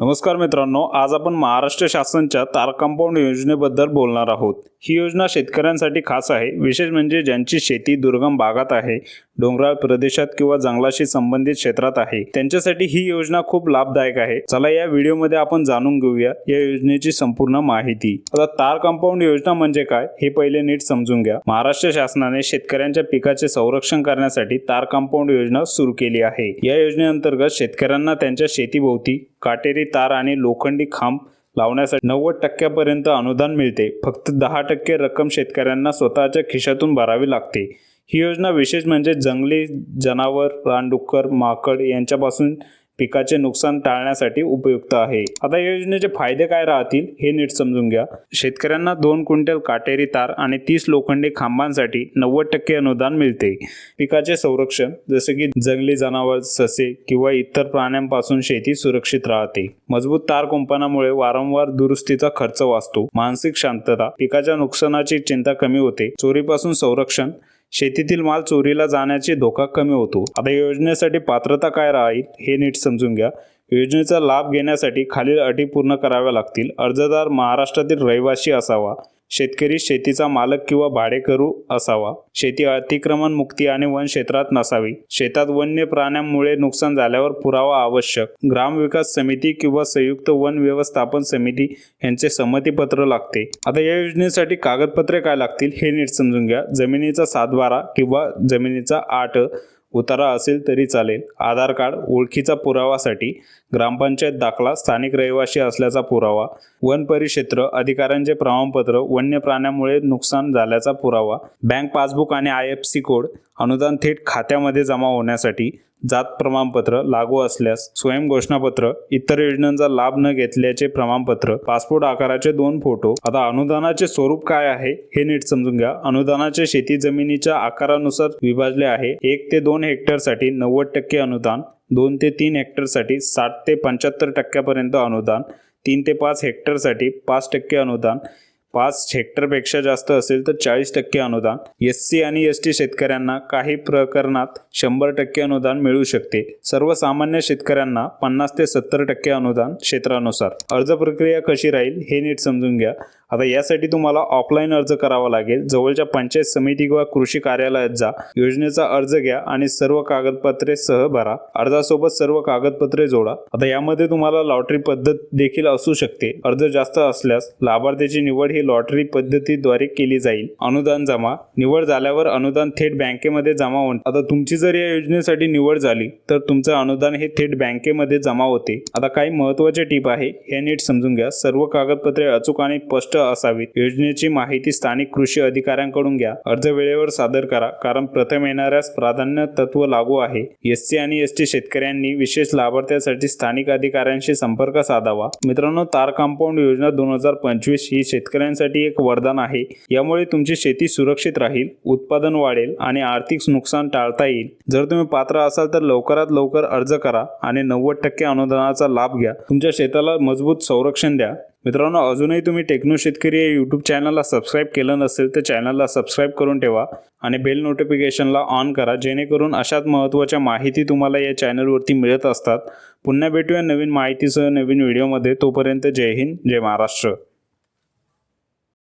नमस्कार मित्रांनो आज आपण महाराष्ट्र शासनच्या तार कंपाऊंड योजनेबद्दल बोलणार आहोत. ही योजना शेतकऱ्यांसाठी खास आहे विशेष म्हणजे ज्यांची शेती दुर्गम भागात आहे डोंगराळ प्रदेशात किंवा जंगलाशी संबंधित क्षेत्रात आहे त्यांच्यासाठी ही योजना खूप लाभदायक आहे. चला या व्हिडिओमध्ये आपण जाणून घेऊया या योजनेची संपूर्ण माहिती. आता तार कंपाऊंड योजना म्हणजे काय हे पहिले नीट समजून घ्या. महाराष्ट्र शासनाने शेतकऱ्यांच्या पिकाचे संरक्षण करण्यासाठी तार कंपाऊंड योजना सुरू केली आहे. या योजनेअंतर्गत शेतकऱ्यांना त्यांच्या शेतीभोवती काटेरी तार आणि लोखंडी खांब लावण्यासाठी नव्वद टक्क्यापर्यंत अनुदान मिळते. फक्त दहा टक्के रक्कम शेतकऱ्यांना स्वतःच्या खिशातून भरावी लागते. ही योजना विशेष म्हणजे जंगली जनावर रानडुक्कर माकड यांच्यापासून पिकाचे नुकसान टाळण्यासाठी उपयुक्त आहे. आता या योजनेचे फायदे काय राहतील हे नीट समजून घ्या. शेतकऱ्यांना दोन क्विंटल काटेरी तार आणि तीस लोखंडी खांबांसाठी नव्वद टक्के अनुदान मिळते. पिकाचे संरक्षण जसे की जंगली जनावर ससे किंवा इतर प्राण्यांपासून शेती सुरक्षित राहते. मजबूत तार कुंपणामुळे वारंवार दुरुस्तीचा खर्च वाचतो. मानसिक शांतता पिकाच्या नुकसानाची चिंता कमी होते. चोरीपासून संरक्षण शेतीतील माल चोरीला जाण्याचे धोका कमी होतो. आता योजनेसाठी पात्रता काय राहील हे नीट समजून घ्या. योजनेचा लाभ घेण्यासाठी खालील अटी पूर्ण कराव्या लागतील. अर्जदार महाराष्ट्रातील रहिवासी असावा. शेतकरी शेतीचा मालक किंवा भाडेकरू असावा. शेती अतिक्रमण मुक्ती आणि वन क्षेत्रात नसावी. शेतात वन्य प्राण्यांमुळे नुकसान झाल्यावर पुरावा आवश्यक. ग्रामविकास समिती किंवा संयुक्त वन व्यवस्थापन समिती यांचे संमतीपत्र लागते. आता या योजनेसाठी कागदपत्रे काय लागतील हे नीट समजून घ्या. जमिनीचा सातबारा किंवा जमिनीचा आठ उतारा असेल तरी चालेल. आधार कार्ड ओळखीचा पुरावासाठी ग्रामपंचायत दाखला स्थानिक रहिवासी असल्याचा पुरावा वन परिक्षेत्र अधिकाऱ्यांचे प्रमाणपत्र वन्य प्राण्यामुळे नुकसान झाल्याचा पुरावा बँक पासबुक आणि आय एफ सी कोड अनुदान थेट खात्यामध्ये जमा होण्यासाठी जात प्रमाणपत्र लागू असल्यास स्वयं घोषणापत्र इतर योजनांचा लाभ न घेतल्याचे प्रमाणपत्र पासपोर्ट आकाराचे दोन फोटो. आता अनुदानाचे स्वरूप काय आहे हे नीट समजून घ्या. अनुदानाचे शेती जमिनीच्या आकारानुसार विभाजले आहे. एक ते दोन हेक्टरसाठी नव्वद टक्के अनुदान दोन ते तीन हेक्टरसाठी साठ ते पंच्याहत्तर टक्क्यापर्यंत अनुदान तीन ते पाच हेक्टरसाठी पाच टक्के अनुदान पाच हेक्टरपेक्षा जास्त असेल तर चाळीस टक्के अनुदान. एस सी आणि एस टी शेतकऱ्यांना काही प्रकरणात शंभर टक्के अनुदान मिळू शकते. सर्वसामान्य शेतकऱ्यांना पन्नास ते सत्तर टक्के अनुदान क्षेत्रानुसार. अर्ज प्रक्रिया कशी राहील हे नीट समजून घ्या. आता यासाठी तुम्हाला ऑफलाईन अर्ज करावा लागेल. जवळच्या पंचायत समिती किंवा कृषी कार्यालयात जा. योजनेचा अर्ज घ्या आणि सर्व कागदपत्रे सह भरा. अर्जासोबत सर्व कागदपत्रे जोडा. आता यामध्ये तुम्हाला लॉटरी पद्धत देखील असू शकते. अर्ज जास्त असल्यास लाभार्थीची निवड ही लॉटरी पद्धतीद्वारे केली जाईल. अनुदान जमा. निवड झाल्यावर अनुदान थेट बँकेमध्ये जमा होईल आता तुमची जर या योजनेसाठी निवड झाली तर तुमचं अनुदान हे थेट बँकेमध्ये जमा होते. आता काही महत्त्वाचे टीप आहे हे नीट समजून घ्या. सर्व कागदपत्रे अचूक आणि स्पष्ट असावीत. योजनेची माहिती स्थानिक कृषी अधिकाऱ्यांकडून घ्या. अर्ज वेळेवर सादर करा कारण प्रथम येणाऱ्यास प्राधान्य तत्व लागू आहे. एस सी आणि एस टी शेतकऱ्यांनी विशेष लाभार्थ्यासाठी स्थानिक अधिकाऱ्यांशी संपर्क साधावा. मित्रांनो तार कंपाऊंड योजना दोन हजार पंचवीस ही शेतकऱ्यांसाठी एक वरदान आहे. यामुळे तुमची शेती सुरक्षित राहील उत्पादन वाढेल आणि आर्थिक नुकसान टाळता येईल. जर तुम्ही पात्र असाल तर लवकरात लवकर अर्ज करा आणि नव्वद टक्के अनुदानाचा लाभ घ्या. तुमच्या शेताला मजबूत संरक्षण द्या. मित्रांनो अजूनही तुम्ही टेक्नो शेतकरी या यूट्यूब चॅनलला सबस्क्राईब केलं नसेल तर चॅनलला सबस्क्राईब करून ठेवा आणि बेल नोटिफिकेशनला ऑन करा. जेणेकरून अशाच महत्त्वाच्या माहिती तुम्हाला या चॅनलवरती मिळत असतात. पुन्हा भेटूया नवीन माहितीसह नवीन व्हिडिओमध्ये तोपर्यंत जय हिंद जय महाराष्ट्र.